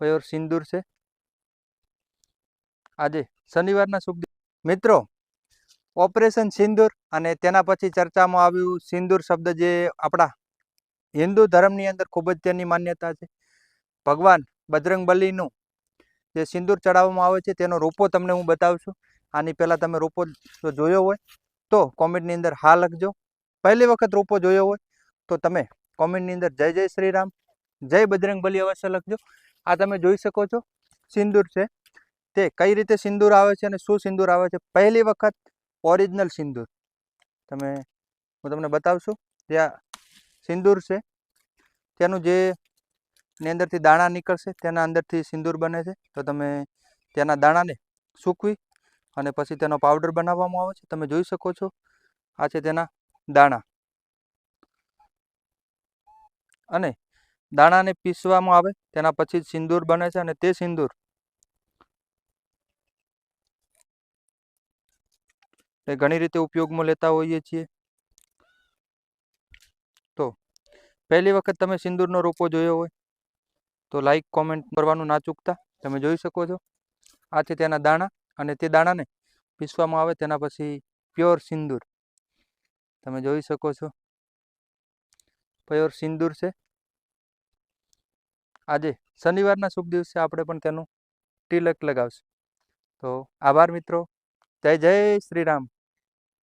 Pure સિંદૂર છે. આજે શનિવારના શુભ મિત્રો, ઓપરેશન સિંદૂર અને તેના પછી ચર્ચામાં આવ્યું સિંદૂર શબ્દ જે આપણા હિન્દુ ધર્મની અંદર ખૂબ જ તેની માન્યતા છે. ભગવાન બજરંગ બલીનું જે સિંદૂર ચડાવવામાં આવે છે તેનો રૂપો તમને હું બતાવું આની પહેલાં તમે રૂપો જોયો હોય તો કોમેન્ટની અંદર હા લખજો. પહેલી વખત રૂપો જોયો હોય તો તમે કોમેન્ટની અંદર જય જય શ્રી રામ જય બજરંગ બલી અવશ્ય લખજો. આ તમે જોઈ શકો છો, સિંદૂર છે. તે કઈ રીતે સિંદૂર આવે છે અને શું સિંદૂર આવે છે? પહેલી વખત ઓરિજિનલ સિંદૂર. તમે, હું તમને બતાવશું. ત્યાં સિંદૂર છે. તેનું જે ની અંદરથી દાણા નીકળશે, તેના અંદરથી સિંદૂર બને છે. તો તમે તેના દાણાને સૂકવી અને પછી તેનો પાવડર બનાવવામાં આવે છે. તમે જોઈ શકો છો, આ છે તેના દાણા. અને દાણાને પીસવામાં આવે, તેના પછી સિંદૂર બને છે અને તે સિંદૂર એ ઘણી રીતે ઉપયોગમાં લેતા હોઈએ છીએ. તો પહેલી વખત તમે સિંદૂરનો રોપો જોયો હોય, તો લાઈક કોમેન્ટ કરવાનું ના ચૂકતા. તમે જોઈ શકો છો, આ છે તેના દાણા અને તે દાણાને પીસવામાં આવે, તેના પછી પ્યોર સિંદૂર. તમે જોઈ શકો છો પ્યોર સિંદૂર છે. આજે શનિવારના શુભ દિવસે આપણે પણ તેનું તિલક લગાવશું. તો આભાર મિત્રો. જય જય શ્રી રામ.